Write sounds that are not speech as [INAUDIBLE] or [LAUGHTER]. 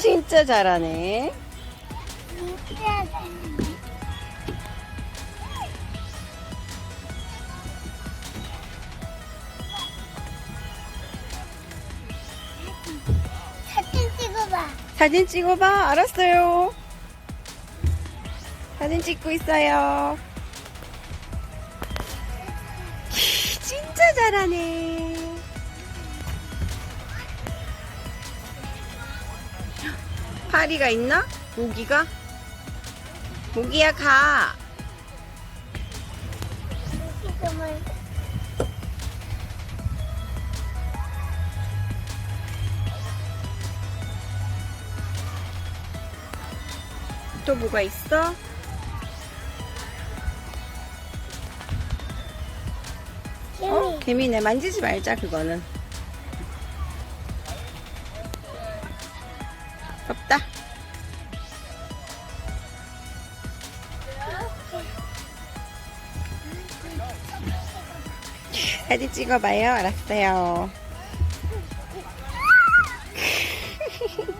진짜 잘하네. 사진 찍어봐. 사진 찍어봐. 알았어요. 사진 찍고 있어요. 진짜 잘하네. 파리가 있나? 모기가? 모기야 가. 지금은 또 뭐가 있어? 어? 개미. 개미네. 만지지 말자 그거는. 덥다. 사진 찍어봐요. 알았어요. [LAUGHS]